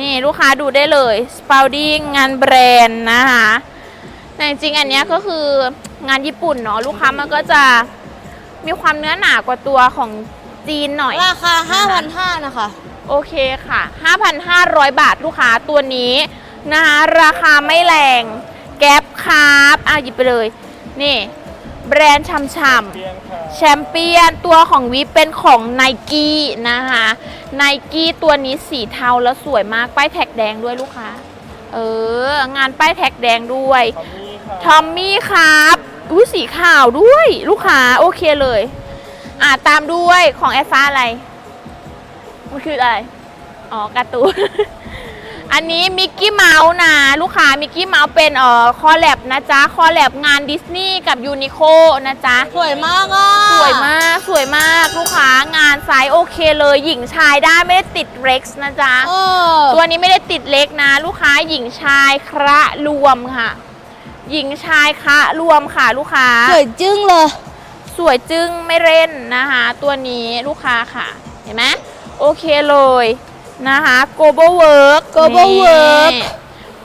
นี่ลูกค้าดูได้เลย s p o u d i n g งานแบรนด์นะคะแต่จริงๆอันเนี้ยก็คืองานญี่ปุ่นเนาะลูกค้ามันก็จะมีความเนื้อหนากว่าตัวของจีนหน่อย ราคา 5,500นะคะ โอเคค่ะ 5,500 บาทลูกค้าตัวนี้นะคะราคาไม่แรง แก๊ปคาร์บอะหยิบไปเลย นี่ แบรนด์ช่ำๆแชมเปี้ยนตัวของวิเป็นของไนกี้นะคะ ไนกี้ตัวนี้สีเทาแล้วสวยมากป้ายแท็กแดงด้วยลูกค้า เออ งานป้ายแท็กแดงด้วยทอมมี่ครับอุ้ยสีขาวด้วยลูกค้าโอเคเลย อ่าตามด้วยของแอฟฟ้าอะไร มันคืออะไร อ๋อการ์ตูน อันนี้มิกกี้เมาส์นะลูกค้ามิกกี้เมาส์เป็นเอ่อคอแลบนะจ๊ะคอแลบงานดิสนีย์กับยูนิโคนะจ๊ะสวยมากอะสวยมากสวยมากลูกค้างานไซส์โอเคเลย หญิงชายได้ไม่ได้ติดเร็กซ์นะจ๊ะเออตัวนี้ไม่ได้ติดเล็กนะ ลูกค้าหญิงชายคระรวมค่ะ หญิงชายคะรวมค่ะลูกค้า สวยจึ้งเลยสวยจึ้งไม่เล่นนะคะ ตัวนี้ลูกค้าค่ะ เห็นไหมโอเคเลย นะคะ global work Global นี่ Work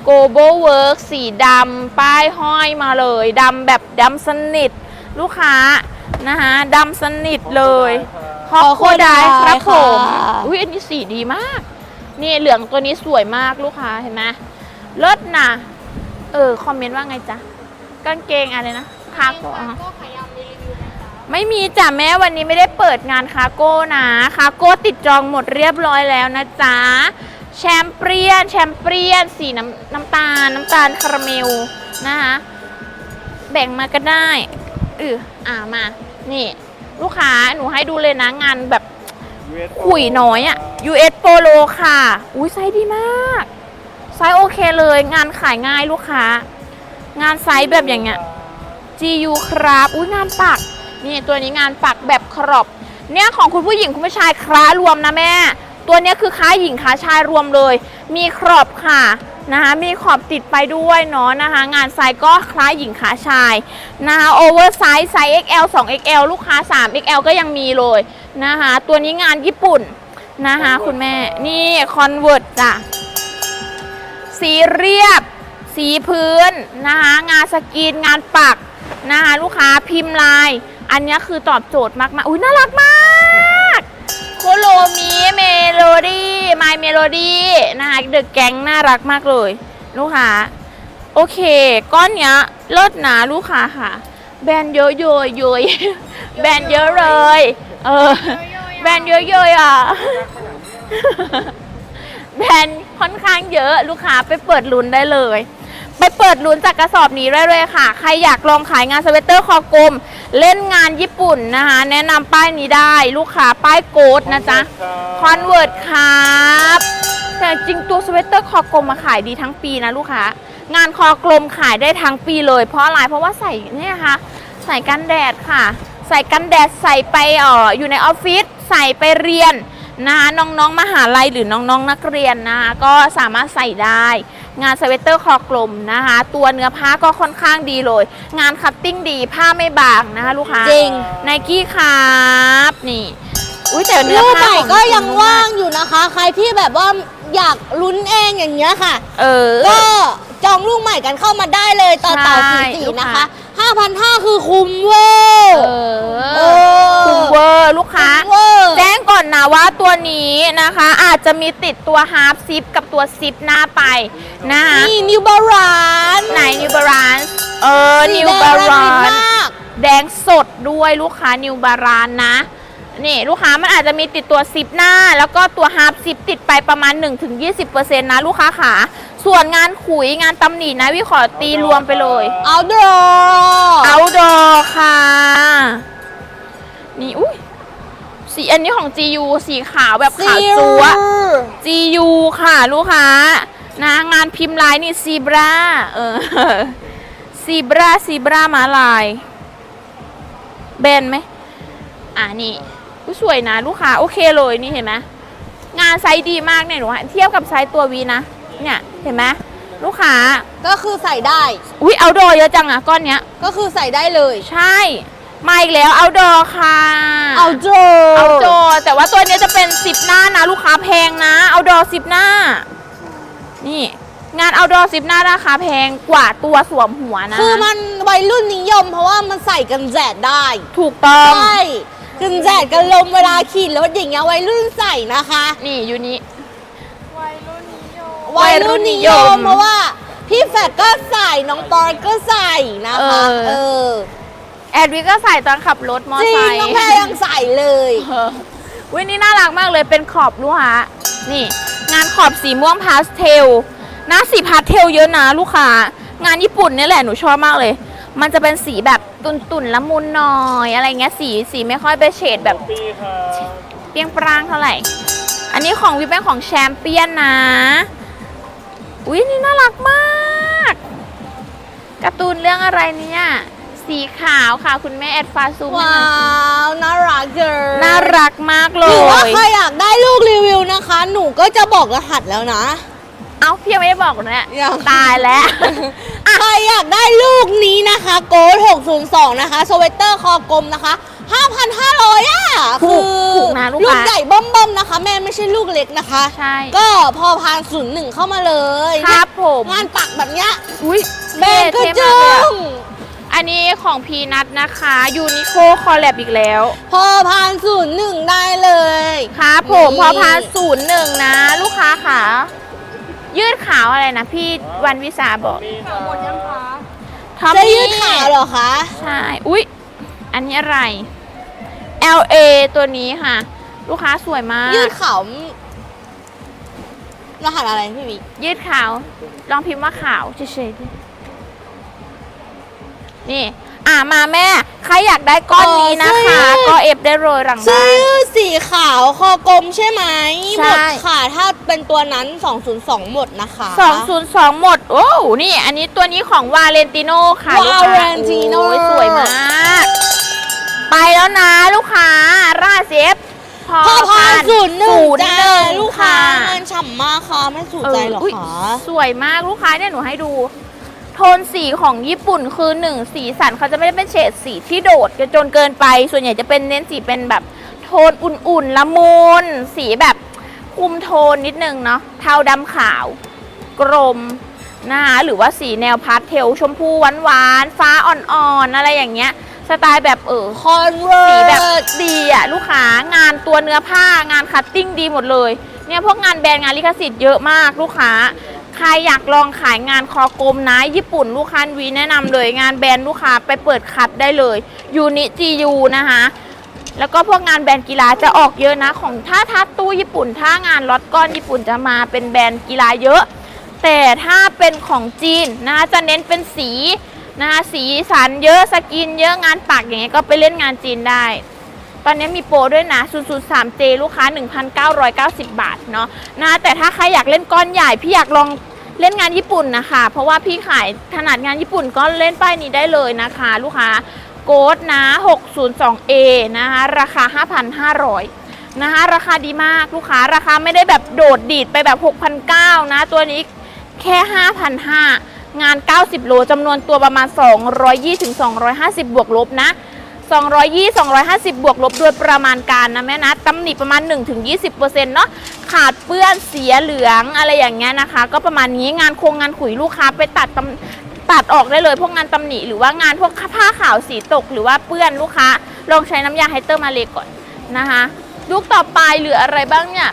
global work สีดำป้ายห้อยมาเลยดำแบบดำสนิทลูกค้านะคะดำสนิทเลยคอโคไดครับผมค่ะอุ้ยอันนี้สีดีมาก นี่เหลืองตัวนี้สวยมากลูกค้าเห็นไหมเลิศนะเออ คอมเมนต์ว่าไงจ๊ะกางเกงอะไรนะคาโก้อะ ไม่มีจ้ะแม่วันนี้ไม่ได้เปิดงานคาโก้นะคาโก้ติดจองหมดเรียบร้อยแล้วนะจ๊ะแชมเปี้ยนแชมเปี้ยนสีน้ำน้ำตาลน้ำตาลคาราเมลนะคะแบ่งมาก็ได้เอออ่ามา นี่ ลูกค้าหนูให้ดูเลยนะงานแบบขุยน้อยอะ US Polo ค่ะ อุ้ยไซส์ดีมากไซส์โอเคเลย งานขายง่ายลูกค้า งานไซส์แบบอย่างเงี้ย GU ครับ อุ้ยงานปัก นี่ตัวนี้งานปักแบบครอบ เนี่ยของคุณผู้หญิงคุณผู้ชายคล้ารวมนะแม่ ตัวนี้คือค้าหญิงค้าชายรวมเลย มีครอบค่ะนะคะมีขอบติดไปด้วยเนาะนะคะงานไซส์ก็คล้ายหญิงค้าชายนะคะโอเวอร์ไซส์ไซส์ XL 2 XL ลูกค้า 3 XL ก็ยังมีเลยนะคะตัวนี้งานญี่ปุ่นนะคะคุณแม่นี่คอนเวิร์ตจ้ะสีเรียบ สีพื้นนะคะงานสกรีนงานปักนะคะลูกค้าพิมพ์ลาย อันนี้คือตอบโจทย์มากๆอุ้ยน่ารักมากโคโลมีเมโลดี้ไมเมโลดี้นะคะเดอะแก๊งน่ารักมากเลย ลูกค้าโอเค ก้อนเนี้ยเลิศนะลูกค้าค่ะ แบรนด์เยอะเยอะเยอะแบรนด์เยอะเลย เออ แบรนด์เยอะเยอะอะแบรนด์ค่อนข้างเยอะลูกค้าไปเปิดลุ้นได้เลย ไปเปิดลุ้นจากกระสอบนี้ได้เลยค่ะ ใครอยากลองขายงานสเวตเตอร์คอกลม เล่นงานญี่ปุ่นนะคะ แนะนำป้ายนี้ได้ลูกค้าป้ายโกดนะจ๊ะคอนเวิร์ตครับแต่จริงตัวสเวตเตอร์คอกลมมาขายดีทั้งปีนะลูกค้างานคอกลมขายได้ทั้งปีเลย เพราะอะไรเพราะว่าใส่เนี่ยค่ะใส่กันแดดค่ะ ใส่กันแดดใส่ไปเอ่ออยู่ในออฟฟิศใส่ไปเรียนนะคะน้องๆมหาลัยหรือน้องๆนักเรียนนะคะก็สามารถใส่ได้ งานสเวตเตอร์คอกลมนะคะ ตัวเนื้อผ้าก็ค่อนข้างดีเลย งานคัตติ้งดีผ้าไม่บางนะคะลูกค้าจริง ไนกี้ครับนี่อุ้ยแต่เนื้อลูกผ้าใหม่ของก็ยังนุ่มมว่างอยู่นะคะ ใครที่แบบว่าอยากลุ้นเองอย่างเงี้ยค่ะ เออ ก็จองลูกใหม่กันเข้ามาได้เลยต่อเต่าใช่สีสีลูกนะค้าคะ5,500คือคุ้มเวอเอร์อเออคุ้มเวอร์ลูกค้าคุ้มเว อร์แจ้งก่อนนะว่าตัวนี้นะคะ อาจจะมีติดตัวฮาร์ z ซิปกับตัวซิปหน้าไปนะคะนี่นิวบาลานไหนนิวบารานเออนิวสีแดบางระรามิดนมากแดงสดด้วยลูกค้านิวบารานนะนี่ลูกค้ามันอาจจะมีติดตัวซิปหน้า แล้วก็ตัวฮาร์ z ซิปติดไปประมาณ 1-20%นะลูกค้าขาส่วนงานขุยงานตำหนินะวิขอตีรวมไปเลย เอาดรเอาดอค่ะ นี่อุ้ย สีอันนี้ของ GU สีขาวแบบขาวจัว GU ค่ะลูกค้านะงานพิมพ์ลายนี่ซีบราเออซีบราซีบรามาลายแบนไหมอ่านี่อุ๊ยสวยนะลูกค้าโอเคเลยนี่เห็นไหมงานไซส์ดีมากเนี่ยหนูให้เทียบกับไซส์ตัววีนะ เนี่ยเห็นไหมลูกค้าก็คือใส่ได้อุ้ยเอาดอเยอะจังอะก้อนเนี้ยก็คือใส่ได้เลยใช่ มาอีกแล้วเอาดอค่ะเอาดรเอาดอแต่ว่าตัวเนี้ยจะเป็นสิบหน้านะลูกค้าแพงนะเอาดอสิบหน้า นี่งานเอาดอซิปหน้าราคาแพงกว่าตัวสวมหัวนะ คือมันวัยรุ่นนิยม เพราะว่ามันใส่กันแดดได้ ถูกต้องใช่กันแดดกันลมเวลาขี่รถอย่างเงี้ยวัยรุ่นใส่นะคะ นี่อยู่นี้วัวัยยรุ่รุ่นนนินิยยมมเพราะว่าพี่แฟดก็ใส่น้องปอนก็ใส่นะคะ เออเออ แอดวิก็ใส่ตอนขับรถมอจริไซงค์น้องแพรยังใส่เลย เออวินี่น่ารักมากเลยเป็นขอบลูกค้านี่ งานขอบสีม่วงพาสเทลนะสีพาสเทลเยอะนะลูกค้างานญี่ปุ่นเนี่ยแหละหนูชอบมากเลย มันจะเป็นสีแบบตุ่นๆละมุนหน่อยอะไรเงี้ยสีสีไม่ค่อยเป็นเฉดแบบปีครับเปรี้ยงปร้างเท่าไหร่ อันนี้ของวิเป็นของแชมเปี้ยนนะ อุ้ยนี่น่ารักมาก การ์ตูนเรื่องอะไรเนี่ย สีขาวค่ะ คุณแม่แอดฟาซูมให้ว้าหน่อยวน่ารักเกินน่ารักมากเลหรือว่าย ใครอยากได้ลูกรีวิวนะคะ หนูก็จะบอกรหัสแล้วนะ เอ้าพี่ยังไม่ได้บอกเลยยัง ตายแล้ว ใครอยากได้ลูกนี้นะคะโกด602 นะคะ สเวตเตอร์คอกลมนะคะ 5,500อะถูคืกอถูกนะลูกลูกค้าใหญ่เบิ่มๆนะคะ แม่ไม่ใช่ลูกเล็กนะคะ ใช่ ก็พอพานศูนย์หนึ่งเข้ามาเลยครับผม งานปักแบบเนี้ยอุ้ยแบนกระเท่จึมากเลยอะง อันนี้ของพีนัทนะคะยูนิโคคอลแลบอีกแล้ว พอพานศูนย์หนึ่งได้เลยครับผมนี่พอพาศูนย์หนึ่งนะ ลูกค้าค่ะ ยืดขาวอะไรนะ พี่วันวิสาบอกมีครับทอมจะมี่ยืดขาเหรอคะ ใช่ อุ๊ย อันนี้อะไร LA ตัวนี้ค่ะ ลูกค้าสวยมาก ยืดขาวรหัสอะไรพี่วิยืดขาว ลองพิมพ์ว่าขาวเฉยๆดิ นี่ อ่ามาแม่ ใครอยากได้ก้อนนี้นะคะก็เอฟได้เลยหลังเสื้บ้าอนยืดสีขาวคอกลมใช่ไหมใช่ หมดค่ะ ถ้าเป็นตัวนั้น 202 หมดนะคะ202 หมด โอ้วนี่ อันนี้ตัวนี้ของวาเลนติโนค่ะลูกค้า Valentino โอ้ยสวยมาก ไปแล้วนะลูกค้า ราเซฟพอพอพานศูนย์หนึ่งศูนย์จ้าหนึ่งลูกค้าค่ะเงินฉ่ำมากค่ะ ไม่ถูกใจเหรอเยคะ สวยมากลูกค้าเนี่ยหนูให้ดูโทนสีของญี่ปุ่นคือหนึ่งสีสันเขาจะไม่ได้เป็นเฉดสีที่โดดจนเกินไป ส่วนใหญ่จะเป็นเน้นสีเป็นแบบโทนอุ่นๆละมุนสีแบบคุมโทนนิดนึงเนาะเทาดำขาว กรมนะคะหรือว่าสีแนวพาสเทลชมพูหวานๆฟ้าอ่อนๆอะไรอย่างเงี้ยสไตล์แบบเออคอนเวิสีแบบดีอะลูกค้างานตัวเนื้อผ้างานคัตติ้งดีหมดเลยเนี่ยพวกงานแบรนด์งานลิขสิทธิ์เยอะมากลูกค้า ครอยากลองขายงานคอกลมนะ ญี่ปุ่นลูกค้าวีแนะนำเลยงานแบรนด์ลูกค้าไปเปิดคัดได้เลยยูนิจียูนะคะแล้วก็พวกงานแบรนด์กีฬาจะออกเยอะนะ ของถ้าทัดตู้ญี่ปุ่น ถ้างานล็อตก้อนญี่ปุ่นจะมาเป็นแบรนด์กีฬาเยอะ แต่ถ้าเป็นของจีนนะคะจะเน้นเป็นสีนะคะสีสันเยอะสกินเยอะงานปักอย่างเงี้ยก็ไปเล่นงานจีนได้ ตอนนี้มีโปรด้วยนะ 003J ลูกค้า 1,990 บาทเนาะนะแต่ถ้าใครอยากเล่นก้อนใหญ่ พี่อยากลอง เล่นงานญี่ปุ่นนะคะ เพราะว่าพี่ขายถนัดงานญี่ปุ่นก็เล่นป้ายนี้ได้เลยนะคะ ลูกค้าโกดนะ 602A นะคะ ราคา 5,500 นะคะ ราคาดีมากลูกค้าราคาไม่ได้แบบโดดดีดไปแบบ 6,900 นะ ตัวนี้แค่ 5,500 งาน 90 โลจำนวนตัวประมาณ 220-250 บวกลบนะ 220 250 บวกลบโดยประมาณการนะแม่นะตำหนิประมาณ 1-20%เนาะขาดเปื้อนเสียเหลืองอะไรอย่างเงี้ยนะคะ ก็ประมาณนี้งานโครงงานขุยลูกค้าไปตัดตำตัดออกได้เลย พวกงานตำหนิหรือว่างานพวกผ้าขาวสีตก หรือว่าเปื้อนลูกค้าลองใช้น้ำยาไฮเตอร์มาเลก่อนนะคะลูกต่อไปเหลืออะไรบ้างเนี่ย